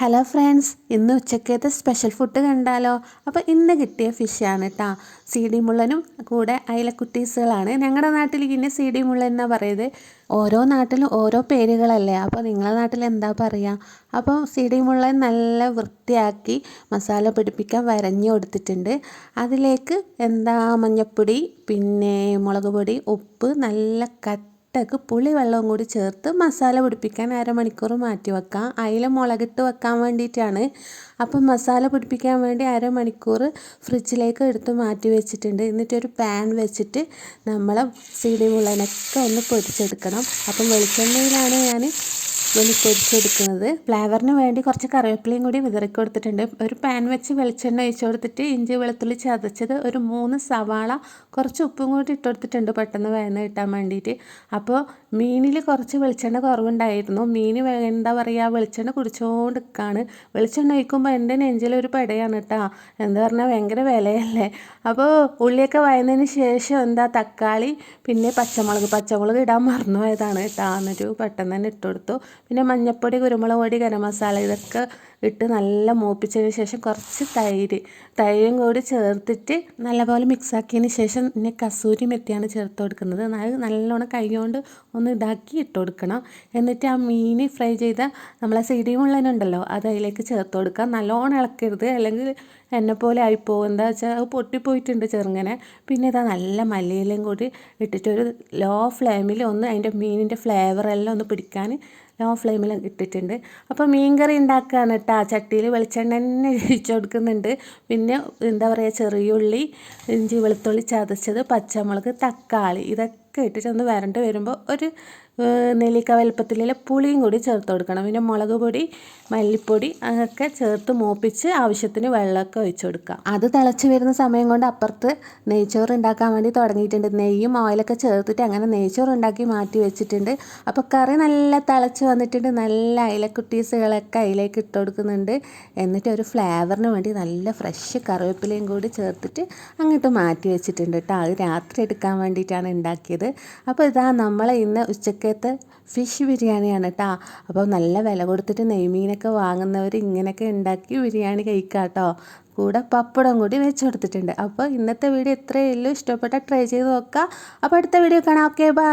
Hello friends ഇന്ന് ഉച്ചക്കത്തെ special food കണ്ടാലോ? അപ്പോൾ ഇന്ന് കിട്ടിയ ഫിഷാണ് കേട്ടോ സി ഡി മുള്ളനും കൂടെ അയലക്കുട്ടീസുകളാണ് ഞങ്ങളുടെ നാട്ടിൽ ഇങ്ങനെ സി ഡി മുള്ളൻ എന്നാണ് പറയുന്നത് ഓരോ നാട്ടിലും ഓരോ പേരുകളല്ലേ? അപ്പോൾ നിങ്ങളുടെ നാട്ടിൽ എന്താ പറയുക അപ്പോൾ സി ഡി മുള്ളൻ നല്ല വൃത്തിയാക്കി മസാല പിടിപ്പിക്കാൻ വരഞ്ഞു കൊടുത്തിട്ടുണ്ട്. അതിലേക്ക് എന്താ മഞ്ഞപ്പൊടി പിന്നെ മുളക് പൊടി ഉപ്പ് നല്ല കട്ട് മുട്ടക്ക് പുളി വെള്ളവും കൂടി ചേർത്ത് മസാല പിടിപ്പിക്കാൻ അരമണിക്കൂർ മാറ്റി വെക്കാം. അതിൽ മുളകിട്ട് വെക്കാൻ വേണ്ടിയിട്ടാണ്. അപ്പം മസാല പിടിപ്പിക്കാൻ വേണ്ടി അരമണിക്കൂർ ഫ്രിഡ്ജിലേക്ക് എടുത്ത് മാറ്റി വെച്ചിട്ടുണ്ട്. എന്നിട്ടൊരു പാൻ വെച്ചിട്ട് നമ്മൾ സീഡി മുളനൊക്കെ ഒന്ന് പൊരിച്ചെടുക്കണം. അപ്പം വെളിച്ചെണ്ണയിലാണ് ഞാൻ വെളി പൊരിച്ചെടുക്കുന്നത് ഫ്ലേവറിന് വേണ്ടി കുറച്ച് കറിവേപ്പിലയും കൂടി വിതറി കൊടുത്തിട്ടുണ്ട്. ഒരു പാൻ വെച്ച് വെളിച്ചെണ്ണ ഒഴിച്ചു കൊടുത്തിട്ട് ഇഞ്ചി വെളുത്തുള്ളി ചതച്ചത് ഒരു മൂന്ന് സവാള കുറച്ച് ഉപ്പും കൂടി ഇട്ട് കൊടുത്തിട്ടുണ്ട് പെട്ടെന്ന് വേഗം കിട്ടാൻ വേണ്ടിയിട്ട് അപ്പോൾ മീനിൽ കുറച്ച് വെളിച്ചെണ്ണ കുറവുണ്ടായിരുന്നു. മീൻ എന്താ പറയുക വെളിച്ചെണ്ണ കുടിച്ചുകൊണ്ട് നിൽക്കുകയാണ് വെളിച്ചെണ്ണ ഒഴിക്കുമ്പോൾ എന്റെ നെഞ്ചിലൊരു പടയാണ് കേട്ടോ എന്താ പറഞ്ഞാൽ ഭയങ്കര വിലയല്ലേ. അപ്പോൾ ഉള്ളിയൊക്കെ വയന്നതിന് ശേഷം എന്താ തക്കാളി പിന്നെ പച്ചമുളക് പച്ചമുളക് ഇടാൻ മറന്നു പോയതാണ് കേട്ടോ എന്നിട്ട് പെട്ടെന്ന് തന്നെ ഇട്ട് കൊടുത്തു. പിന്നെ മഞ്ഞൾപ്പൊടി കുരുമുളക് പൊടി ഗരം മസാല ഇതൊക്കെ ഇട്ട് നല്ല മൂപ്പിച്ചതിന് ശേഷം കുറച്ച് തൈര് തൈരും കൂടി ചേർത്തിട്ട് നല്ലപോലെ മിക്സാക്കിയതിന് ശേഷം പിന്നെ കസൂരി മെത്തിയാണ് ചേർത്ത് കൊടുക്കുന്നത്. അത് നല്ലോണം കൈ കൊണ്ട് ഒന്ന് ഇതാക്കി ഇട്ട് കൊടുക്കണം. എന്നിട്ട് ആ മീൻ ഫ്രൈ ചെയ്ത നമ്മളെ സിടി അത് അതിലേക്ക് ചേർത്ത് കൊടുക്കുക. നല്ലോണം ഇളക്കരുത്. അല്ലെങ്കിൽ എന്നെ പോലെ ആയിപ്പോവും. എന്താ വെച്ചാൽ അത് പൊട്ടിപ്പോയിട്ടുണ്ട് ചെറുങ്ങനെ. പിന്നെ ഇതാ നല്ല മല്ലിയിലും കൂടി ഇട്ടിട്ട് ഒരു ലോ ഫ്ലെയിമിൽ ഒന്ന് അതിന്റെ മീനിന്റെ ഫ്ലേവറെല്ലാം ഒന്ന് പിടിക്കാൻ ലോ ഫ്ലെയിമിൽ ഇട്ടിട്ടുണ്ട്. അപ്പോൾ മീൻകറി ഉണ്ടാക്കുകയാണ് കേട്ടോ ആ ചട്ടിയിൽ വെളിച്ചെണ്ണ തന്നെ ഒഴിച്ചു കൊടുക്കുന്നുണ്ട്. പിന്നെ എന്താ പറയുക ചെറിയുള്ളി ഇഞ്ചി വെളുത്തുള്ളി ചതച്ചത് പച്ചമുളക് തക്കാളി. ഇതൊക്കെ ഇട്ടിട്ട് ഒന്ന് വരണ്ട് വരുമ്പോൾ ഒരു നെല്ലിക്ക വലുപ്പത്തിലുള്ള പുളിയും കൂടി ചേർത്ത് കൊടുക്കണം. പിന്നെ മുളക് പൊടി മല്ലിപ്പൊടി അതൊക്കെ ചേർത്ത് മൂപ്പിച്ച് ആവശ്യത്തിന് വെള്ളമൊക്കെ ഒഴിച്ചു കൊടുക്കുക. അത് തിളച്ച് വരുന്ന സമയം കൊണ്ട് അപ്പുറത്ത് നെയ്ച്ചോറ് ഉണ്ടാക്കാൻ വേണ്ടി തുടങ്ങിയിട്ടുണ്ട്. നെയ്യും ഓയിലൊക്കെ ചേർത്തിട്ട് അങ്ങനെ നെയ്ച്ചോറ് ഉണ്ടാക്കി മാറ്റി വെച്ചിട്ടുണ്ട്. അപ്പോൾ കറി നല്ല തിളച്ച് വന്നിട്ടുണ്ട്. നല്ല അയിലക്കുട്ടീസുകളൊക്കെ അതിലേക്ക് ഇട്ട് കൊടുക്കുന്നുണ്ട്. എന്നിട്ട് ഒരു ഫ്ലേവറിന് വേണ്ടി നല്ല ഫ്രഷ് കറിവേപ്പിലയും കൂടി ചേർത്തിട്ട് അങ്ങോട്ട് മാറ്റി വെച്ചിട്ടുണ്ട് കേട്ടോ. അത് രാത്രി എടുക്കാൻ വേണ്ടിയിട്ടാണ് ഉണ്ടാക്കിയത്. അപ്പോൾ ഇതാ നമ്മൾ ഇന്ന് ഉച്ചക്കത്തെ ഫിഷ് ബിരിയാണിയാണ് കേട്ടോ അപ്പോൾ നല്ല വില കൊടുത്തിട്ട് നെയ്മീനൊക്കെ വാങ്ങുന്നവർ ഇങ്ങനെയൊക്കെ ഉണ്ടാക്കി ബിരിയാണി കഴിക്കാം കേട്ടോ കൂടെ പപ്പടം കൂടി വെച്ച് കൊടുത്തിട്ടുണ്ട്. അപ്പോൾ ഇന്നത്തെ വീഡിയോ ഇത്രയേ ഉള്ളൂ. ഇഷ്ടപ്പെട്ട ട്രൈ ചെയ്ത് നോക്കുക. അപ്പോൾ അടുത്ത വീഡിയോ കാണാം. Okay bye